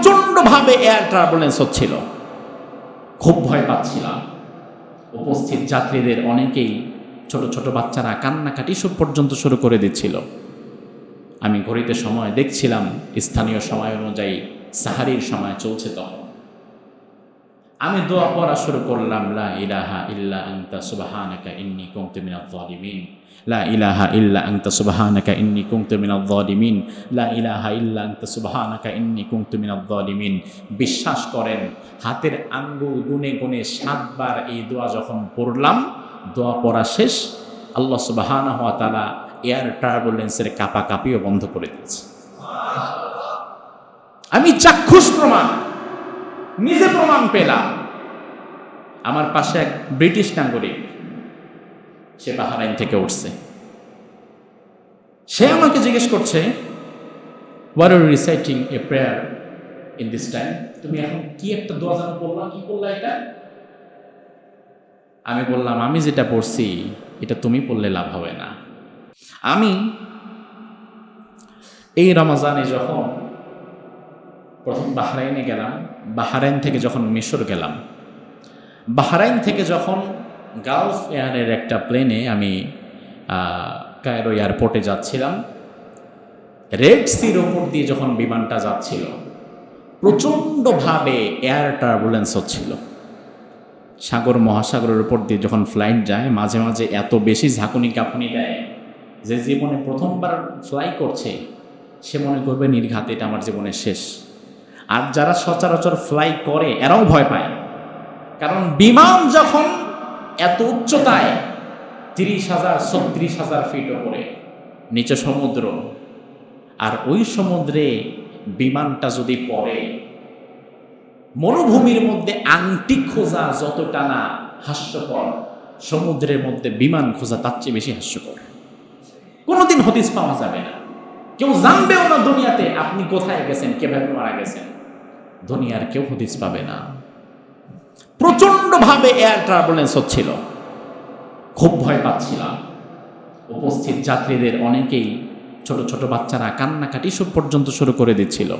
প্রচণ্ডভাবে এয়ার ট্রাভেলেন্স হচ্ছিল। খুব ভয় পাচ্ছিলাম। উপস্থিত যাত্রীদের অনেকেই ছোট ছোট বাচ্চারা কান্নাকাটি সব পর্যন্ত শুরু করে দিচ্ছিল। আমি ঘড়িতে সময় দেখছিলাম, স্থানীয় সময় অনুযায়ী সাহারির সময় চলছে তখন। আমি দোয়া পড়া শুরু করলাম, লা ইলাহা ইল্লা আনতা সুবহানাকা ইন্নী কুনতু মিনাজ জালিমিন লা ইলাহা ইল্লা আনতা সুবহানাকা ইন্নী কুনতু মিনাজ জালিমিন লা ইলাহা ইল্লা আনতা সুবহানাকা ইন্নী কুনতু মিনাজ জালিমিন বিশ্বাস করেন, হাতের আঙ্গুল গুনে গুনে সাতবার এই দোয়া যখন পড়লাম, দোয়া পড়া শেষ, আল্লাহ সুবহানাহু ওয়া তাআলা এয়ার টার্বুলেন্সের কাপাকাপিও বন্ধ করে দিয়েছে। আমি চাক্ষুষ প্রমাণ। নিজে প্রমাণ পেলাম। আমার পাশে এক ব্রিটিশ নাগরিক, সে বাহারাইন থেকে উঠছে। সে আমাকে জিজ্ঞেস করছে where are reciting a prayer in this time তুমি এখন কি একটা দোয়া জানো পড়লা কি করলা এটা? আমি বললাম, আমি যেটা পড়ছি, এটা তুমি পড়লে লাভ হবে না। আমি এই রমাজানে যখন প্রথম বাহরাইনে গেলাম, বাহরাইন থেকে যখন মিশর গেলাম। বাহরাইন থেকে যখন গালফ এয়ারের একটা প্লেনে আমি কায়রো এয়ারপোর্টে যাচ্ছিলাম, রেড সির ওপর দিয়ে যখন বিমানটা যাচ্ছিল, প্রচণ্ডভাবে এয়ার টার্বুলেন্স হচ্ছিল। সাগর মহাসাগরের উপর দিয়ে যখন ফ্লাইট যায়, মাঝে মাঝে এত বেশি ঝাঁকুনি কাঁপুনি দেয় যে জীবনে প্রথমবার ফ্লাই করছে, সে মনে করবে নির্ঘাত, এটা আমার জীবনের শেষ। আর যারা সচরাচর ফ্লাই করে, এরাও ভয় পায়। কারণ বিমান যখন এত উচ্চতায়, তিরিশ হাজার, ছত্রিশ হাজার ফিট ওপরে নিচে সমুদ্র, আর ওই সমুদ্রে বিমানটা যদি পড়ে, মরুভূমির মধ্যে আংটি খোঁজা যতটা না হাস্যকর, সমুদ্রের মধ্যে বিমান খোঁজা তার চেয়ে বেশি হাস্যকর। কোনোদিন হদিস পাওয়া যাবে না। কেউ জানবেও না দুনিয়াতে আপনি কোথায় গেছেন কেভাবে মারা গেছেন। দুনিয়ার কেউ হদিস পাবে না। প্রচণ্ডভাবে এয়ার ট্রাভেলেন্স হচ্ছিল। খুব ভয় পাচ্ছিলাম। উপস্থিত যাত্রীদের অনেকেই ছোট ছোট বাচ্চারা কান্নাকাটি সব পর্যন্ত শুরু করে দিচ্ছিল।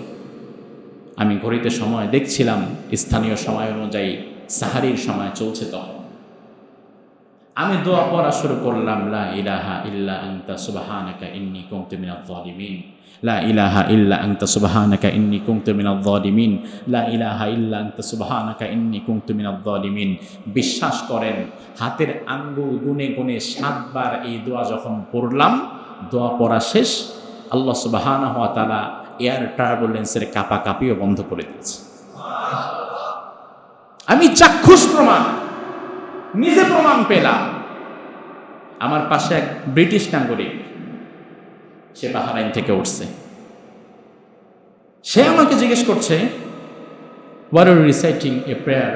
আমি ঘড়িতে সময় দেখছিলাম, স্থানীয় সময় অনুযায়ী সাহারির সময় চলছে তখন। আমি দোয়া পড়া শুরু করলাম, লা ইলাহা ইল্লা আনতা সুবহানাকা ইন্নী কুনতু মিনাজ জালিমিন লা ইলাহা ইল্লা আনতা সুবহানাকা ইন্নী কুনতু মিনাজ জালিমিন লা ইলাহা ইল্লা আনতা সুবহানাকা ইন্নী কুনতু মিনাজ জালিমিন বিশ্বাস করেন, হাতের আঙ্গুল গুনে গুনে সাতবার এই দোয়া যখন পড়লাম, দোয়া পড়া শেষ, আল্লাহ সুবহানাহু ওয়া তাআলা এয়ার টার্বুলেন্সের কাপাকাপিও বন্ধ করে দিয়েছে। আমি চাক্ষুষ প্রমাণ। নিজে প্রমাণ পেলাম আমার পাশে এক ব্রিটিশ নাগরিক, সে বাহারাইন থেকে উঠছে। সে আমাকে জিজ্ঞেস করছে where are reciting a prayer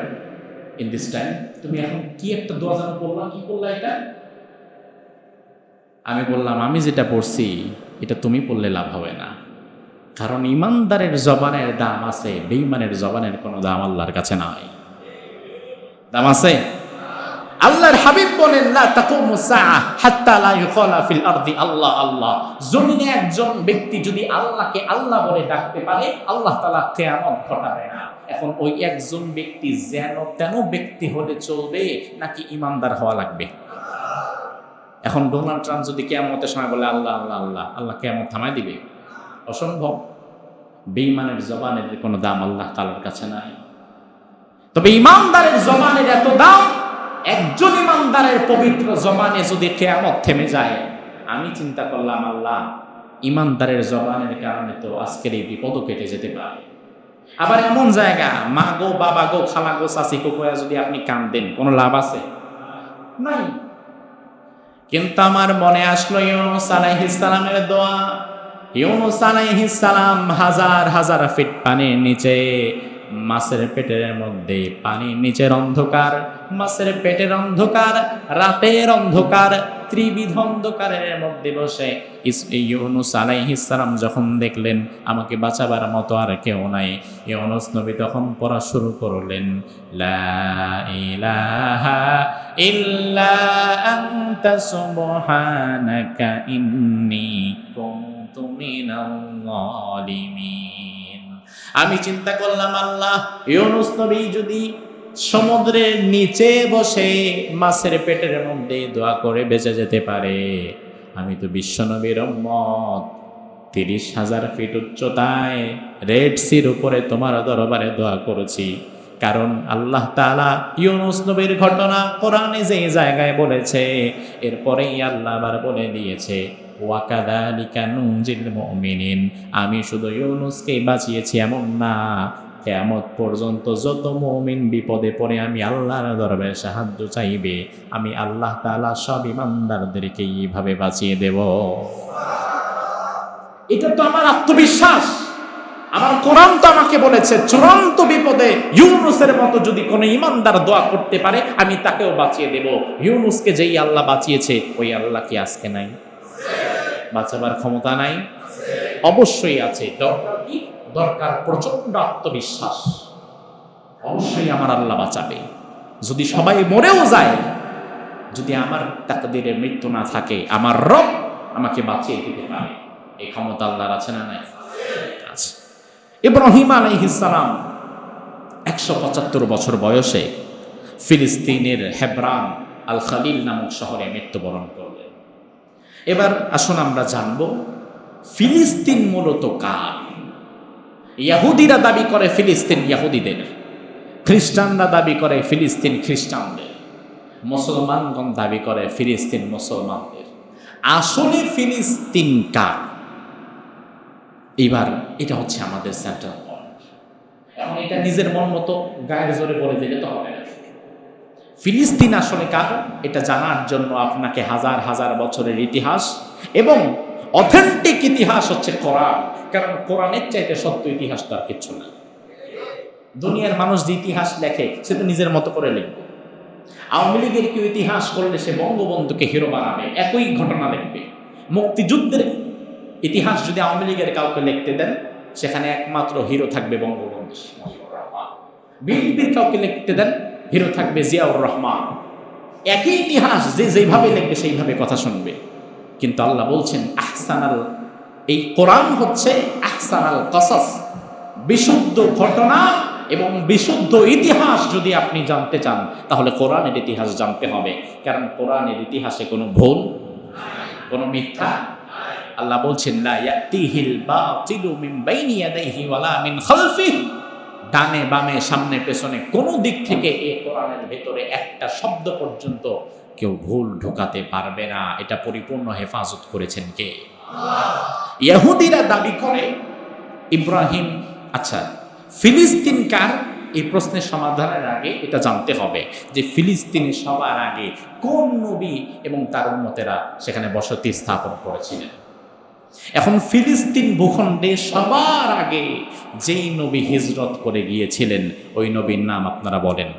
in this time তুমি এখন কি একটা দোয়া জানো পড়লা কি করলা এটা? আমি বললাম, আমি যেটা পড়ছি, এটা তুমি পড়লে লাভ হবে না। কারণ ইমানদারের জবানের দাম আছে বেইমানের জবানের কোনো দাম আল্লাহর কাছে নাই। দাম আছে? আল্লাহর হাবিব বলেন, লা তাকুমু সাআ হাত্তা লা ফিল আরদি আল্লাহ আল্লাহ। জমিনে একজন ব্যক্তি যদি আল্লাহকে আল্লাহ বলে ডাকতে পারে, আল্লাহ তাআলা কিয়ামত ঘটাবে না। এখন ওই একজন ব্যক্তি যেন তেন ব্যক্তি হলে চলবে, নাকি ইমানদার হওয়া লাগবে? এখন ডোনাল্ড ট্রাম্প যদি কেয়ামতের সময় বলে, আল্লাহ আল্লাহ আল্লাহ আল্লাহ কেয়ামত থামাই দিবে? অসম্ভব। বেঈমানের জবানের কোনো দাম আল্লাহ তাআলার কাছে নাই। তবে ইমানদারের জবানের এত দাম একজন ইমানদারের পবিত্র জবানে যদি কেয়ামত থেমে যায়, আমি চিন্তা করলাম, আল্লাহ, ইমানদারের জবানের কারণে তো আজকের এই বিপদও কেটে যেতে পারে। আবার এমন জায়গা, মা গো, বাবা গো, খালা গো চাষি গো যদি আপনি কান্দেন, কোনো লাভ আছে? নাই। কিন্তু আমার মনে আসলো, ইউনুস আলাইহিস দোয়া। ইউনুস আলাইহিস হাজার হাজার ফিট পানির নিচে মাছের পেটের মধ্যে পানির নিচের অন্ধকার, মাছের পেটের অন্ধকার, রাতের অন্ধকার, ত্রিবিধ অন্ধকারের মধ্যে বসে। ইউনুস আলাইহিস সালাম যখন দেখলেন, আমাকে বাঁচাবার মতো আর কেউ নাই। ইউনুস নবী তখন পড়া শুরু করলেন, লা ইলাহা ইল্লা আনতা সুবহানাকা ইন্নী কুনতু আমি চিন্তা করলাম, আল্লাহ, ইউনুস নবী যদি সমুদ্রের নিচে বসে মাছের পেটের মধ্যে দোয়া করে বেঁচে যেতে পারে, আমি তো বিশ্বনবীর উম্মত। তিরিশ হাজার ফিট উচ্চতায় রেড সির উপরে তোমার দরবারে দোয়া করেছি। কারণ আল্লাহ তাআলা ইউনুস নবীর ঘটনা কোরআনে যে জায়গায় বলেছে, এরপরেই আল্লাহ আবার বলে দিয়েছে আমি শুধু ইউনুসকেই বাঁচিয়েছি এমন না। কেয়ামত পর্যন্ত যত মুমিন বিপদে পড়ে আমি আল্লাহর দরবারে সাহায্য চাইবে। আমি আল্লাহ তাআলা সব ইমানদারদেরকে এইভাবে বাঁচিয়ে দেব। এটা তো আমার আত্মবিশ্বাস। আমার কোরআন তো আমাকে বলেছে, চূড়ান্ত বিপদে ইউনুসের মতো যদি কোনো ইমানদার দোয়া করতে পারে, আমি তাকেও বাঁচিয়ে দেব। ইউনুসকে যেই আল্লাহ বাঁচিয়েছে, ওই আল্লাহ কি আজকে নাই? বাঁচাবার ক্ষমতা নাই। অবশ্যই আছে দরকার প্রচণ্ড আত্মবিশ্বাস। অবশ্যই আমার আল্লাহ বাঁচাবে। যদি সবাই মরেও যায়, যদি আমার তাকদিরে মৃত্যু না থাকে, আমার রব আমাকে বাঁচিয়ে দিতে পারে। এই ক্ষমতা আল্লাহর আছে না নাই? আছে। ইব্রাহিম আলাইহিসালাম একশো পঁচাত্তর বছর বয়সে ফিলিস্তিনের হেব্রান আল খালিল নামক শহরে মৃত্যুবরণ করলেন। এবার আসুন আমরা জানব, ফিলিস্তিন মূলত কার? ইয়াহুদিরা দাবি করে ফিলিস্তিন ইয়াহুদিদের, খ্রিস্টানরা দাবি করে ফিলিস্তিন খ্রিস্টানদের, মুসলমানগণ দাবি করে ফিলিস্তিন মুসলমানদের। আসলে ফিলিস্তিন কার? এবার এটা হচ্ছে আমাদের সেন্টার পয়েন্ট এখন এটা নিজের মন মতো গায়ের জোরে বলে দিলে তো হবে না। ফিলিস্তিন আসলে কার? এটা জানার জন্য আপনাকে হাজার হাজার বছরের ইতিহাস এবং অথেন্টিক ইতিহাস হচ্ছে কোরআন। কারণ কোরআনের চাইতে সত্য ইতিহাস তো আর কিচ্ছু না। দুনিয়ার মানুষ যে ইতিহাস লেখে, সে তো নিজের মতো করে লিখবে। আওয়ামী লীগের কেউ ইতিহাস করলে সে বঙ্গবন্ধুকে হিরো বানাবে, একই ঘটনা লিখবে। মুক্তিযুদ্ধের ইতিহাস যদি আওয়ামী লীগের কাউকে লিখতে দেন, সেখানে একমাত্র হিরো থাকবে বঙ্গবন্ধু। বিএনপির কাউকে লিখতে দেন হিরো থাকবে জিয়াউর রহমান। একই ইতিহাস যে যেভাবে লিখবে, সেইভাবে কথা শুনবে। কিন্তু আল্লাহ বলছেন, আহসানাল, এই কোরআন হচ্ছে আহসানাল কসাস। বিশুদ্ধ ঘটনা এবং বিশুদ্ধ ইতিহাস যদি আপনি জানতে চান, তাহলে কোরআনের ইতিহাস জানতে হবে। কারণ কোরআনের ইতিহাসে কোনো ভুল কোনো মিথ্যা আল্লাহ বলছেন, লা ইয়াতিহিল বাতিলু মিন বাইনি ইয়াদাইহি ওয়ালা মিন খালফিহি। ডানে বামে, সামনে, পেছনে, কোনো দিক থেকে এই কোরআনের ভেতরে একটা শব্দ পর্যন্ত কেউ ভুল ঢোকাতে পারবে না। এটা পরিপূর্ণ হেফাজত করেছেন কে? ইহুদিরা দাবি করে, ইব্রাহিম আচ্ছা ফিলিস্তিন কার? এই প্রশ্নের সমাধানের আগে এটা জানতে হবে যে ফিলিস্তিনে সবার আগে কোন নবী এবং তার উন্মতেরা সেখানে বসতি স্থাপন করেছিলেন? এখন ফিলিস্তিন ভূখণ্ডে সবার আগে যেই নবী হিজরত করে গিয়েছিলেন, ওই নবীর নাম আপনারা বলেন।